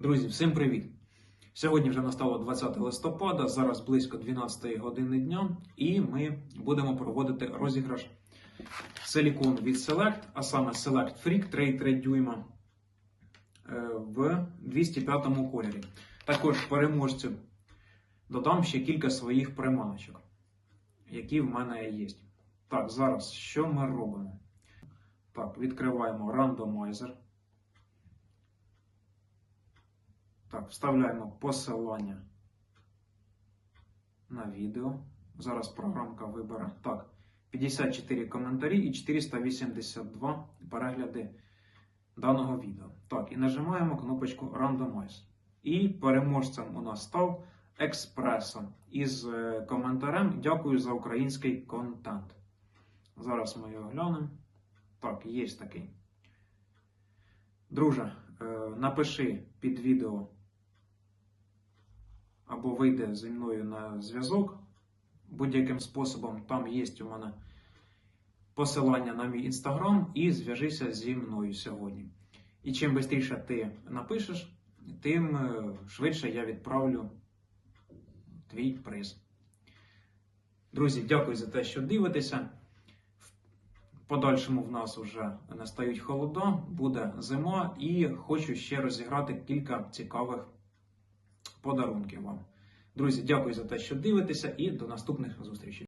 Друзі, всім привіт! Сьогодні вже настало 20 листопада, зараз близько 12 години дня, і ми будемо проводити розіграш силікон від Select, а саме Select Freak 3,3 дюйма в 205 кольорі. Також переможцю додам ще кілька своїх приманочок, які в мене є. Так, зараз що ми робимо? Так, відкриваємо рандомайзер. Так, вставляємо посилання на відео. Зараз програмка вибере. Так, 54 коментарі і 482 перегляди даного відео. Так, і нажимаємо кнопочку Randomize. І переможцем у нас став Експресо із е, коментарем Дякую за український контент. Зараз ми його глянемо. Так, є такий. Друже, е, напиши під відео або вийде зі мною на зв'язок будь-яким способом. Там є у мене посилання на мій інстаграм і зв'яжися зі мною сьогодні. І чим швидше ти напишеш, тим е, швидше я відправлю твій приз. Друзі, дякую за те, що дивитеся. В подальшому в нас вже настають холода, буде зима, і хочу ще розіграти кілька цікавих подарунків вам. Друзі, дякую за те, що дивитеся, і до наступних зустрічей.